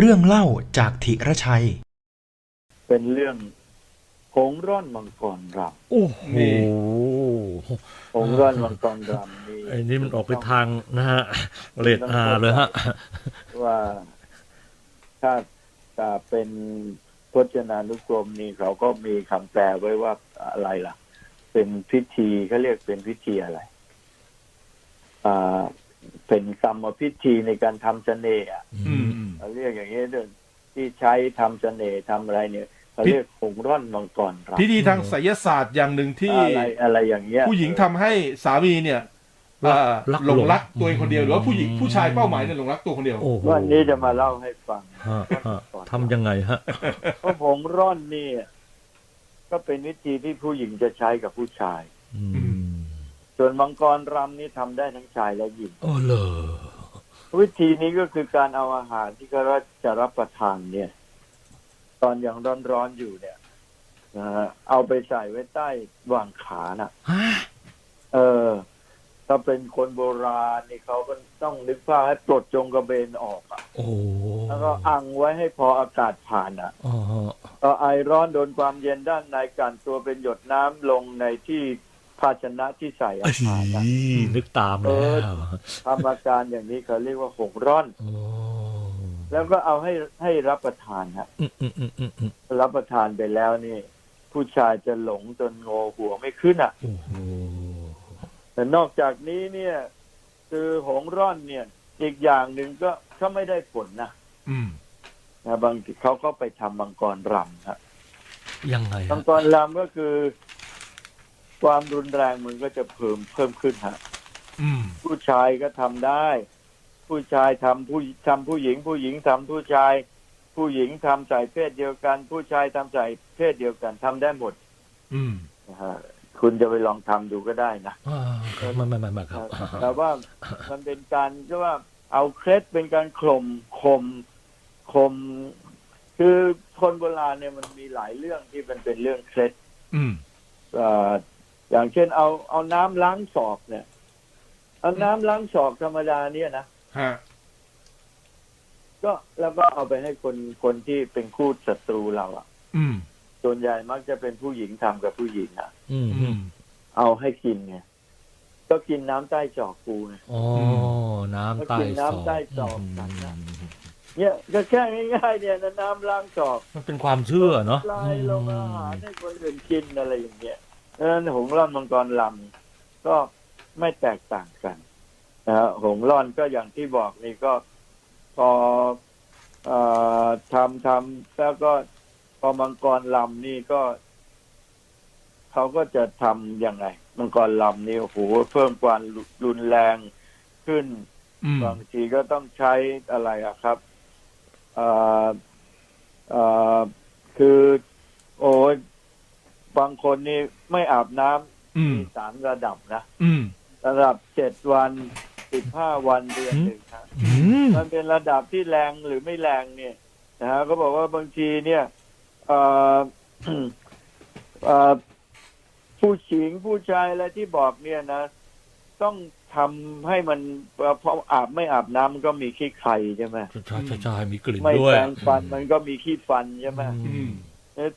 เรื่องเล่าจากธิรชัย เป็นเรื่องหงส์ร่อนมังกรรโอ้โหำหงส์ร่อนมังกรรำนี่ไอ้นี่มันออกไปทางนะฮะเรดอาเลยฮะ ว่าถ้าถ้าเป็นพจนานุกรมนี่เขาก็มีคำแปลไว้ว่าอะไรล่ะ เป็นพิธีเขาเรียกเป็นพิธีอะไร อ่า เป็นกรรมพิธีในการทำเสน่ห์อะ อืม เขาเรียกอย่างนี้เรื่องที่ใช้ทำเสน่ห์ทำอะไรเนี่ยเขาเรียกหงส์ร่อนมังกรรำพิธีทางไสยศาสตร์อย่างหนึ่งที่อะไรอะไรอย่างเงี้ยผู้หญิงทำให้สามีเนี่ยเอ่อรักหลงรักหลงตัวเองคนเดียวหรือว่าผู้หญิงผู้ชายเป้าหมายเนี่ยหลงรักตัวคนเดียวโอ้โหวันนี้จะมาเล่าให้ฟังฮะฮะทำยังไงฮะเพราะผงร่อนนี่ก็เป็นวิธีที่ผู้หญิงจะใช้กับผู้ชายอืมส่วนมังกรรำนี่ทำได้ทั้งชายและหญิงโอ้เหรอ วิธีนี้ก็คือการเอาอาหารที่เขาจะรับประทานเนี่ย ตอนยังร้อนๆอยู่เนี่ยนะฮะเอาไปใส่ไว้ใต้วางขาน่ะ ฮะเออ ถ้าเป็นคนโบราณนี่เขาก็ต้องนึกภาพให้ปลดจงกระเบนออกอะโอ้โหแล้วก็อังไว้ให้พออากาศผ่านอะ อ๋อพอไอร้อนโดนความเย็นด้านในกลั่นตัวเป็นหยดน้ำลงในที่ ภาชนะที่ใส่อาหารนะนึกตามแล้วทำอาการอย่างนี้เขาเรียกว่าหงร่อนโอ้แล้วก็เอาให้ให้รับประทานฮะอืมอืมอืมอืมอืมรับประทานไปแล้วนี่ ผู้ชายจะหลงจนโงหัวไม่ขึ้นอะโอ้โหแต่นอกจากนี้เนี่ย คือหงร่อนเนี่ย อีกอย่างหนึ่งก็ก็ไม่ได้ผลนะอืมนะบางทีเขาก็ไปทำมังกรรำฮะยังไงมัฮะงกรรำก็คือ ความรุนแรงมันก็จะเพิ่มเพิ่มขึ้นฮะอืม ผู้ชายก็ทำได้ ผู้ชายทำผู้ทำผู้หญิง ผู้หญิงทำผู้ชาย ผู้หญิงทำใส่เพศเดียวกัน ผู้ชายทำใส่เพศเดียวกันทำได้หมดอืมนะฮะคุณจะไปลองทำดูก็ได้นะ อ่าครับไม่ไม่ไม่ไม่ครับ แต่ว่ามันเป็นการก็ว่าเอาเคล็ดเป็นการข่มข่มข่มคือคนโบราณเนี่ยมันมีหลายเรื่องที่มันเป็นเรื่องเคล็ดอืม เอ่อ อย่างเช่นเอาเอาน้ำล้างศอกเนี่ย เอาน้ำล้างศอกธรรมดาเนี่ยนะฮะก็แล้วก็เอาไปให้คนคนที่เป็นคู่ศัตรูเราอะอืมส่วนใหญ่มักจะเป็นผู้หญิงทำกับผู้หญิงอะอืมอืมเอาให้กินไงก็กินน้ำใต้จอกกูไงอ๋อน้ำใต้กินศอกน้ำใต้ศอกกันนะอืมเนี่ยก็แค่ง่ายๆเนี่ยนะน้ำล้างจอก มันเป็นความเชื่อเนาะลายลงอาหารให้คนอื่นกินอะไรอย่างเงี้ย ดังนั้นหงส์ร่อนมังกรลำก็ไม่แตกต่างกันนะฮะหงส์ร่อนก็อย่างที่บอกนี่ก็พอเอ่อทำทำแล้วก็พอมังกรลำนี่ก็เขาก็จะทำยังไง มังกรลำนี่โอ้โหเพิ่มความรุนแรงขึ้นอืมบางทีก็ต้องใช้อะไรอะครับเอ่อเอ่อคือ โอ้ย บางคนนี่ไม่อาบน้ำอืม มีสามระดับนะ อืม ระดับเจ็ดวันสิบห้าวันเดือนหนึ่งนะอืม มันเป็นระดับที่แรงหรือไม่แรงเนี่ยนะฮะก็บอกว่าบางทีเนี่ยเอ่อ เอ่อผู้หญิงผู้ชายอะไรที่บอกเนี่ยนะ ต้องทำให้มันเพราะอาบไม่อาบน้ำมันก็มีขี้ไข่ใช่ไหมใช่ใช่ใช่มีกลิ่นไม่ด้วยแปรงฟันมันก็มีขี้ฟันใช่ไหมอืมเอ๊ะ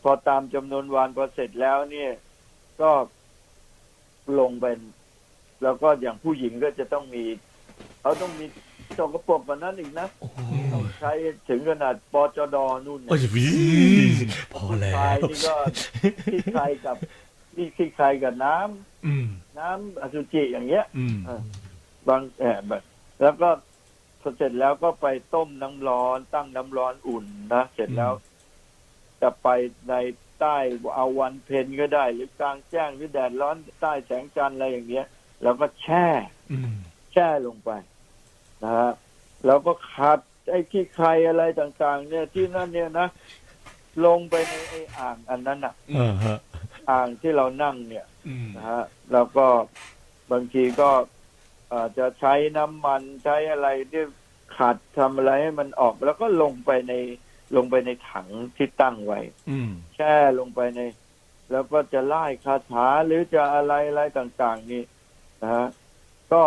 พอตามจำนวนวันพอเสร็จแล้วเนี่ย ก็ลงเป็น แล้วก็อย่างผู้หญิงก็จะต้องมีเขาต้องมีสกปรกกว่านั้นอีกนะโอ้โหต้องใช้ถึงขนาดปจดนู่นโอ้ยนะวิพอแล้ชายวนี่ก็ขี้ไครกับนี่ขี้ไครกับน้ำอืมน้ำอสุจิอย่างเงี้ยอืมบางแอบแบบแล้วก็พอเสร็จแล้วก็ไปต้มน้ำร้อน ตั้งน้ำร้อนอุ่นนะเสร็จแล้ว จะไปในใต้เอาวันเพ็ญก็ได้ หรือกลางแจ้งหรือแดดร้อนใต้แสงจันทร์อะไรอย่างเงี้ยแล้วก็แช่อืมแช่ลงไปนะฮะแล้วก็ขัดไอ้ขี้ใครอะไรต่าง ๆ เนี่ยที่นั่นเนี่ยนะลงไปในไอ้อ่างอันนั้นอะอ่าฮะอ่างที่เรานั่งเนี่ยอืมนะฮะแล้วก็บางทีก็เอ่อจะใช้น้ำมันใช้อะไรที่ขัดทำอะไรให้มันออก แล้วก็ลงไปใน ลงไปในถังที่ตั้งไว้อืมแช่ลงไปใน แล้วก็จะไล่คาถาหรือจะอะไรอะไรต่าง ๆ นี่นะฮะก็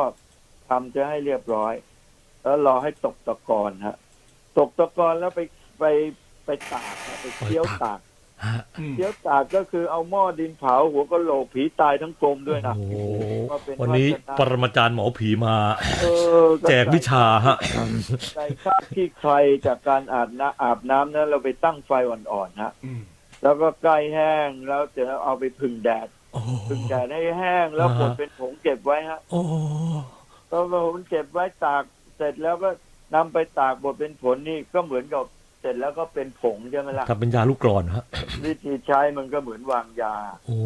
ทำจะให้เรียบร้อย แล้วรอให้ตกตะกอนฮะ ตกตะกอนแล้วไปไปไปตากอะไปเคี้ยวตาก ฮะอืมเคี้ยวตากก็คือเอาหม้อดินเผาหัวก็โหลกผีตายทั้งกลมด้วยนะโอ้โหก็เป็นวันนี้วัฒนะปรมาจารย์หมอผีมา เออแจกวิชาฮะ ใส่ข้าวที่ใครจากการอาบน้ำอาบน้ำนั้นเราไปตั้งไฟอ่อนๆฮะอืมแล้วก็ใกล้แห้งแล้วเดี๋ยวเอาไปพึ่งแดดโอ้พึ่งแดดให้แห้งแล้วอ่าบฮะดเป็นผงเก็บไว้ฮะโอ้พอผงเก็บไว้ตากเสร็จแล้วก็นำไปตากบดเป็นผลนี่ก็เหมือนกับ เสร็จแล้วก็เป็นผงใช่ไหมล่ะทำเป็นยาลูกกรอนฮะวิธีใช้มันก็เหมือนวางยาโอ้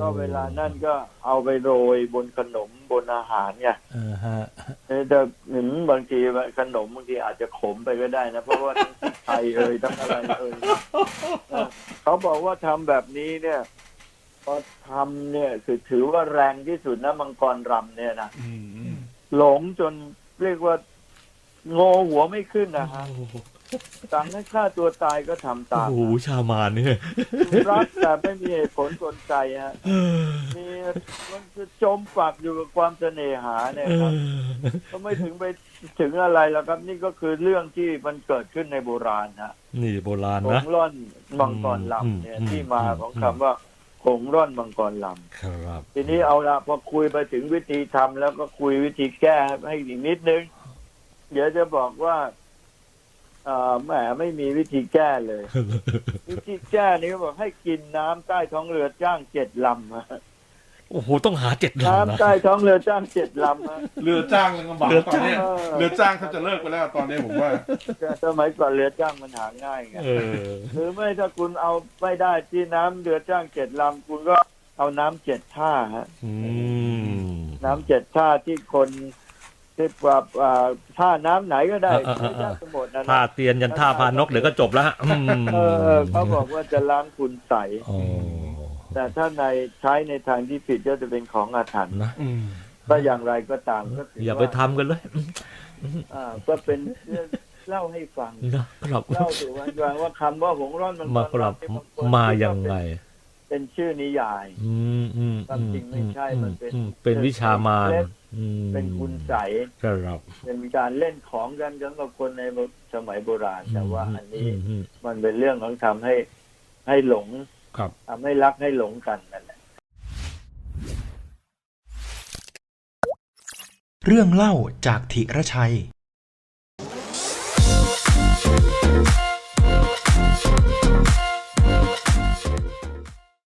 ก็เวลานั่นก็เอาไปโรยบนขนมบนอาหารไงเออฮะเออแต่หนึ่งบางทีขนมบางทีอาจจะขมไปก็ได้นะ เพราะว่าทั้งพริกไทยเอ่ยทั้งอะไรเอ่ยเออเขาบอกว่าทำแบบนี้เนี่ยพอทำเนี่ยคือถือว่าแรงที่สุดนะมังกรรำเนี่ยนะอืมอืมหลงจนเรียกว่าโงหัวไม่ขึ้นนะฮะ สั่งให้ฆ่าตัวตายก็ทำตามโอ้โหชามานเนี่ยรักแต่ไม่มีเหตุผลกลใจฮะมีมันจะจมปักอยู่กับความเสน่หาเนี่ยเอครับอก็ไม่ถึงไปถึงอะไรแล้วครับ นี่ก็คือเรื่องที่มันเกิดขึ้นในโบราณฮะนี่โบราณหนะงร่อนมังกรลำเนี่ยอืมที่มาของอืมคำว่าหงร่อนมังกรลครับำทีนี้เอาละพอคุยไปถึงวิธีทำแล้วก็คุยวิธีแก้ให้อีกนิดนึง เดี๋ยวจะบอกว่า เอ่อแหมไม่มีวิธีแก้เลย วิธีแก้นี่ก็บอกให้กินน้ำใต้ท้องเรือจ้างเจ็ดลำฮะโอ้โหต้องหาเจ็ดลำนะน้ำใต้ท้องเรือจ้างเจ็ดลำฮะ เรือจ้างเลยลำบากเรือตอนจ้าง เนี้ยเออเรือจ้างเขาจะเลิกไปแล้วตอนนี้ผมว่า แต่สมัยก่อนเรือจ้างมันหาง่ายไงเออ หรือไม่ถ้าคุณเอาไม่ได้ที่น้ำเรือจ้างเจ็ดลำคุณก็เอาน้ำเจ็ดท่าฮะ อืม น้ำเจ็ดท่าที่คน ที่แบบอ่าท่าน้ำไหนก็ได้เออเออเออไม่ยากทั้งหมดนะท่านะเตียนยันท่าพานกเดี๋ยวก็จบแล้วฮะอืมเออเออเขาบอกว่าจะล้างคุณใส โอ้แต่ถ้าในใช้ในทางที่ผิดก็จะเป็นของอาถรรพ์นะอืม ก็อย่างไรก็ตามก็ถืออย่าว่าไปทำกันเลยอ่าก็เป็นเรื่องเล่าให้ฟัง นะครับเล่าสู่กันฟังว่าคำว่าหงร้อนมันมาครับนบงคนมายังไง เป็นชื่อนิยาย อืมอืมความจริงไม่ใช่มันเป็นอืมเป็นวิชามาร เล็ก อืมเป็นคุณใสยครับ เป็นการเล่นของกันสำหรับคนในสมัยโบราณ แต่ว่าอันนี้มอืมมันเป็นเรื่องของทำให้ให้หลงครับ ทำให้รักให้หลงกันนั่นแหละ เรื่องเล่าจากธิรชัย